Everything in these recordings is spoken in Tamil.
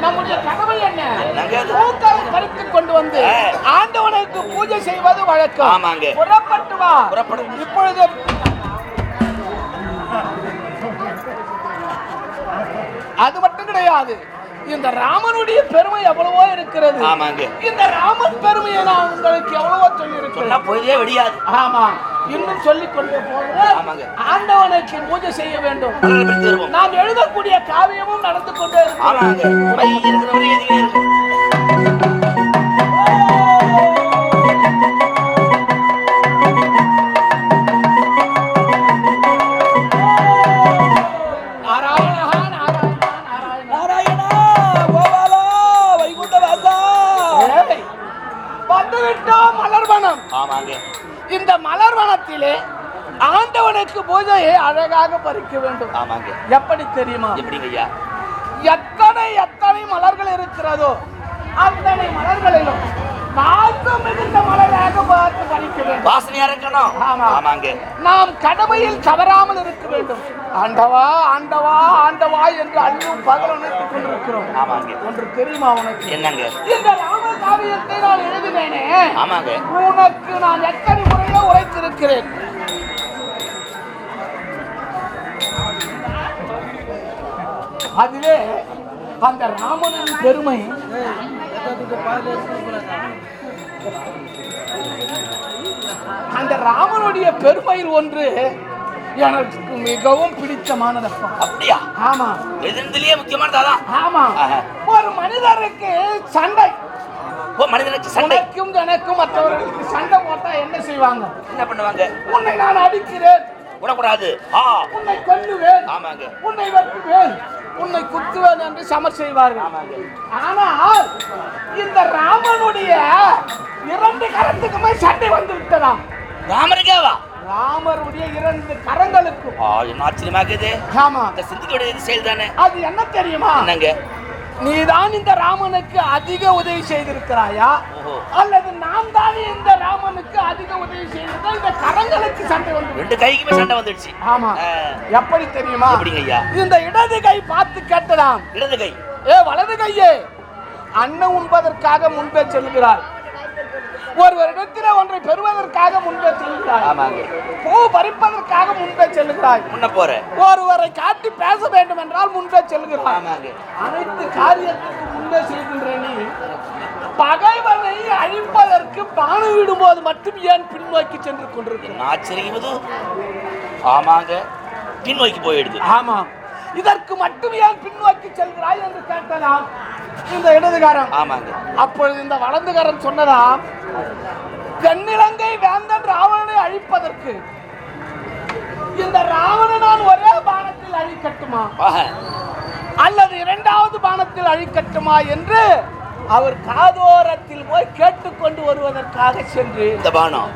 நம்முடைய கடவுள் என்ன? பூக்களை பறித்து கொண்டு வந்து. ஆண்டவனுக்கு பூஜை செய்வது வழக்கம் ஆமாங்க. புறப்பட்டு வா. இப்பொழுது அது மட்டும் கிடையாது இந்த ராமனுடைய பெருமை எவ்வளவோ இருக்கிறது. ஆமாங்க. இந்த ராமன் பெருமையை நான் உங்களுக்கு எவ்வளவோ சொல்லி இருக்கிறேன் பொழுதே வெடியாது. ஆமா. இன்னும் சொல்லிக் கொண்டே போக ஆமாங்க. ஆண்டவனுக்கு பூஜை செய்ய வேண்டும். நாம் எழுதக்கூடிய காவியமும் நடந்து கொண்டே இருக்கிறது. வந்துவிட்டோம் மலர்வனம் ஆமாங்க. இந்த மலர்வனத்திலே ஆண்டவனுக்கு பூஜையை அழகாக பறிக்க வேண்டும். ஆமாங்க. எப்படி தெரியுமா? எப்படிங்க ஐயா? எத்தனை எத்தனை மலர்கள் இருக்கிறதோ அத்தனை மலர்களிலும் நாற்றம் மிகுந்த மலராக பார்த்து பறிக்க வேண்டும். வாசனையா இருக்கணும். ஆமா. ஆமாங்க. நாம் கடமையில் தவறாமல் இருக்க வேண்டும். ஆண்டவா ஆண்டவா ஆண்டவா என்று அல்லும் பகல் கொண்டிருக்கிறோம். ஆமாங்க. ஒன்று தெரியுமா உனக்கு? என்னங்க? இந்த காவியத்தை நான் எழுதினேனே ஆமாங்க. உனக்கு நான் எத்தனை முறையோ உரைத்திருக்கிறேன். அதிலே அந்த ராமனின் பெருமை அந்த ராமனுடைய பெருமையில் ஒன்று எனக்கு மிகவும் பிடித்தமானதப்பா. அப்படியா? ஆமா. எதிர்ந்துலயே முக்கியமானது அதான் ஆமா. ஒரு மனிதருக்கு சண்டை. ஓ மனிதனுக்கு சண்டை. உனக்கும் எனக்கும் மற்றவர்களுக்கு சண்டை போட்டா என்ன செய்வாங்க? என்ன பண்ணுவாங்க? உன்னை நான் அடிக்கிறேன். விடக்கூடாது ஆ. உன்னை கொல்லுவேன். ஆமாங்க. உன்னை வெட்டுவேன். உன்னை குத்துவேன் என்று சமர் செய்வார்கள் ஆமாங்க. ஆனால் இந்த ராமனுடைய இரண்டு கரத்துக்குமே சண்டை வந்து விட்டதாம் ராமருக்கேவா? ராமருடைய இரண்டு கரங்களுக்கும். ஆ என்ன ஆச்சரியமா இருக்குது ஆமா. அந்த சிந்திக்கோட இது செயல் தானே அது என்ன தெரியுமா? என்னங்க? நீதான் இந்த ராமனுக்கு அதிக உதவி செய்திருக்கிறாயா? அல்லது நாம் தானே இந்த ராமனுக்கு அதிக உதவி செய்திருக்கோம் இந்த கரங்களுக்கு சண்டை வந்து ரெண்டு கைக்குமே சண்டை வந்துடுச்சு. ஆமா. எப்படி தெரியுமா? இந்த இடது கை பார்த்து கேட்டதாம். இடது கை. ஏ வலது கையே. அன்னம் உண்பதற்காக முன்பே செல்கிறார். ஒருவரிடத்தில் ஒன்றை பெறுவதற்காக முன்பே செல்கிறாய் ஆமாங்க. பூ பறிப்பதற்காக முன்பே செல்கிறாய் முன்ன ஒருவரை காட்டி பேச வேண்டும் என்றால் முன்பே செல்கிறாய் ஆமாங்க. அனைத்து காரியத்திற்கு முன்பே செல்கின்ற நீ பகைவனை அழிப்பதற்கு பானு விடும்போது மட்டும் ஏன் பின்னோக்கி சென்று கொண்டிருக்கிறாய்? என்ன ஆச்சரியம் ஆமாங்க. பின்னோக்கி போயிடுது. ஆமா இதற்கு மட்டும் ஏன் பின்னோக்கி செல்கிறாய் என்று கேட்டதாம் இந்த இடதுகாரம். ஆமாங்க. அப்பொழுது இந்த வலதுகாரன் சொன்னதாம் தென்னிலங்கை வேந்தன் ராவணனை அழிப்பதற்கு. இந்த ராவணனை நான் ஒரே பானத்தில் அழிக்கட்டுமா? அல்லது இரண்டாவது பானத்தில் அழிக்கட்டுமா என்று அவர் காதோரத்தில் போய் கேட்டுக்கொண்டு வருவதற்காக சென்று. இந்த பானம்.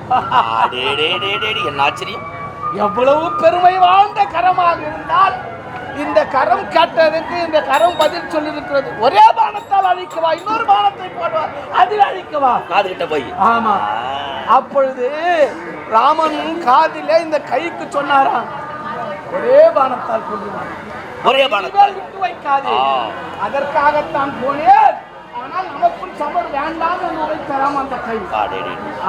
என்ன ஆச்சரியம்? எவ்வளவு பெருமை வாழ்ந்த கரமாக இருந்தால் இந்த கரம் கேட்டதற்கு இந்த கரம் பதில் சொல்லியிருக்கிறது. ஒரே பானத்தால் அழிக்கவா? இன்னொரு பானத்தை போடுவா? அதில் அழிக்கவா? காது கிட்ட போய். ஆமா. அப்பொழுது ராமன் காதிலே இந்த கைக்கு சொன்னாராம் ஒரே பானத்தால் கொள்ளுவான் ஒரே இனிமேல் விட்டு வைக்காதே. அதற்காகத்தான் போனேன். ஆனால் நமக்குள் சமர் வேண்டாம் என்று உரைத்தராம் அந்த கை.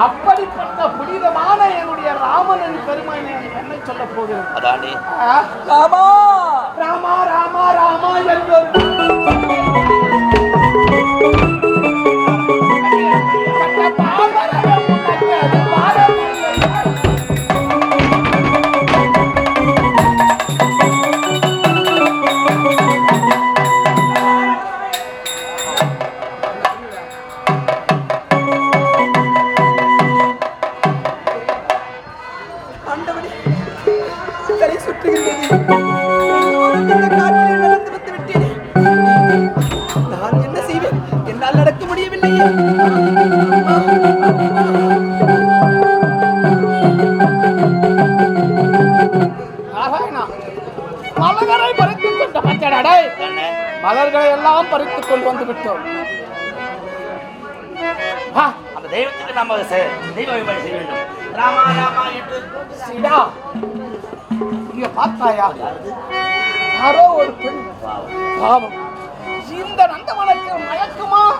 அப்படிப்பட்ட புனிதமான என்னுடைய ராமனின் பெருமை என்ன சொல்ல போகிறேன்? அதானே? ராமா! ராமா ராமா ராமா என்று கட்ட பாமரன் ஆண்டவனே தலை சுற்றுகின்றது மலர்களை பறித்துக் கொண்ட அதானே மலர்களை எல்லாம் பறித்துக் கொண்டு வந்து விட்டோம். அந்த தெய்வத்துக்கு நம்ம செ- தெய்வ வழிபாடு செய்ய வேண்டும். ராமா ராமா என்று. சீடா. இங்க பார்த்தாயா? யாரோ ஒரு பெண். பாவம். இந்த நந்தவனத்தில் மயக்குமா?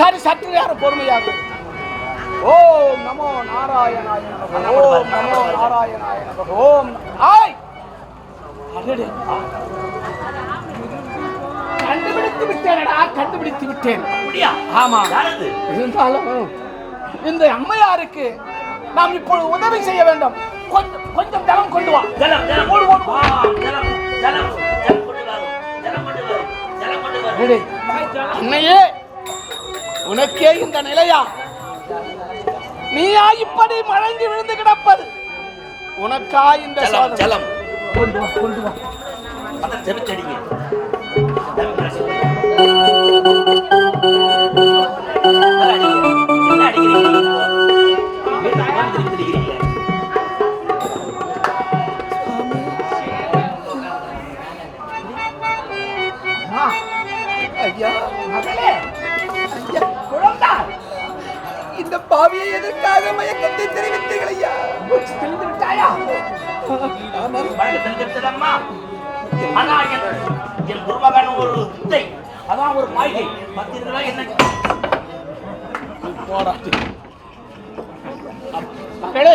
சரி சற்று நேரம் பொறுமையாக. ஓம் நமோ நாராயணாய ஓம் நமோ நாராயணாய ஓம் ஆய். கண்டுபிடித்து விட்டேனடா கண்டுபிடித்து விட்டேன். ஆமா. இருந்தாலும் இந்த அம்மையாருக்கு நாம் இப்பொழுது உதவி செய்ய வேண்டும். கொஞ்சம் கொஞ்சம் ஜலம் கொண்டு வா. அன்னையே உனக்கே இந்த நிலையா? நீயா இப்படி மழங்கி விழுந்து கிடப்பது? உனக்கா இந்த ஜலம் கொண்டு வா கொண்டு வா. அந்த ஐயா மகளே ஐயா குழந்தாய். இந்த பாவியை எதற்காக மயக்கத்தை தெரிவித்தீர்கள் ஐயா? மூச்சு தெளிந்து விட்டாயா ஆமாம் ஆனா என் குருமகன் ஒரு வித்தை அதான் ஒரு மாய்கை பார்த்தீர்களா என்ன? போராட்டி. மகளே.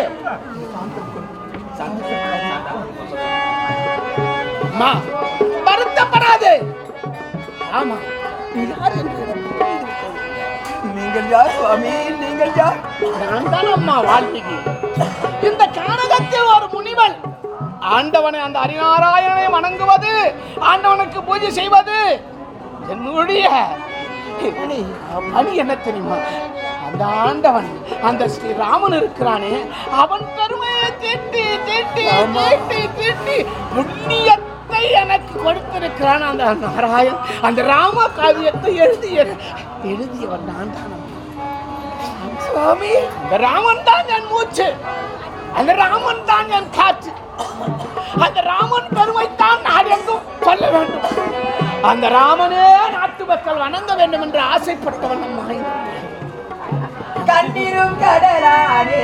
வருத்தப்படாதே. ஆமா. யார் என்று எனக்கு. நீங்கள் யார் சுவாமி? நீங்கள் யார்? நான் தான் அம்மா வாழ்த்துக்கு இந்த கானகத்தில் ஒரு முனிவன். ஆண்டவனை அந்த ஹரிநாராயணனை வணங்குவது ஆண்டவனுக்கு பூஜை செய்வது என்னுடைய பணி. பணி என்ன தெரியுமா? அந்த ஆண்டவன் அந்த ஸ்ரீராமன் இருக்கிறானே. அவன் பெருமையை தீட்டி தீட்டி தீட்டி தீட்டி எனக்கு இருக்கிறான் அந்த நாராயண் அந்த ராமா காவியத்தை எழுதிய எழுதியவன் நான் தான் சுவாமி அந்த ராமன் தான் என் மூச்சு. அந்த ராமன் தான் என் காற்று. அந்த ராமன் பெருமைத்தான் எங்கும் சொல்ல வேண்டும். அந்த ராமனே நாட்டு மக்கள் வணங்க வேண்டும் என்று ஆசைப்பட்டவன் நம்ம கண்ணீரும் கடலானே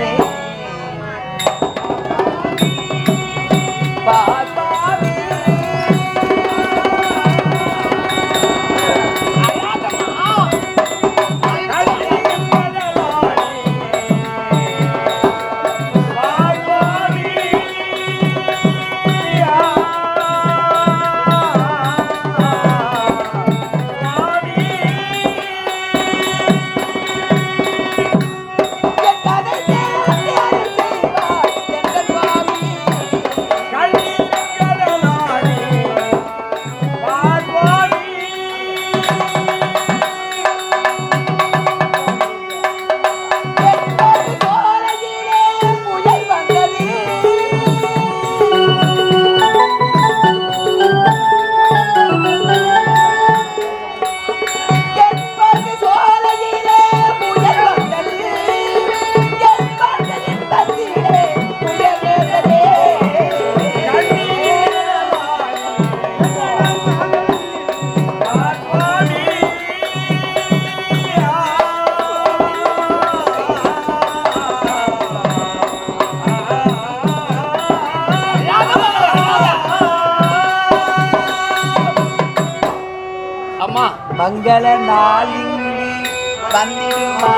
மங்கள நாளிங்கு வந்திடுமா?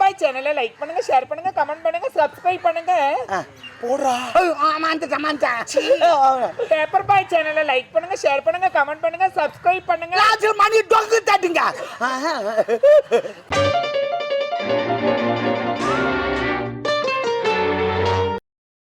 பாய் சேனலை லைக் பண்ணுங்க ஷேர் பண்ணுங்க கமெண்ட் பண்ணுங்க சப்ஸ்கிரைப் பண்ணுங்க. போடுறா. ஆமாந்த சமாந்தா பேப்பர் பாய் சேனலை லைக் பண்ணுங்க ஷேர் பண்ணுங்க கமெண்ட் பண்ணுங்க சப்ஸ்கிரைப் பண்ணுங்க. மணி டொங்கு தட்டுங்க.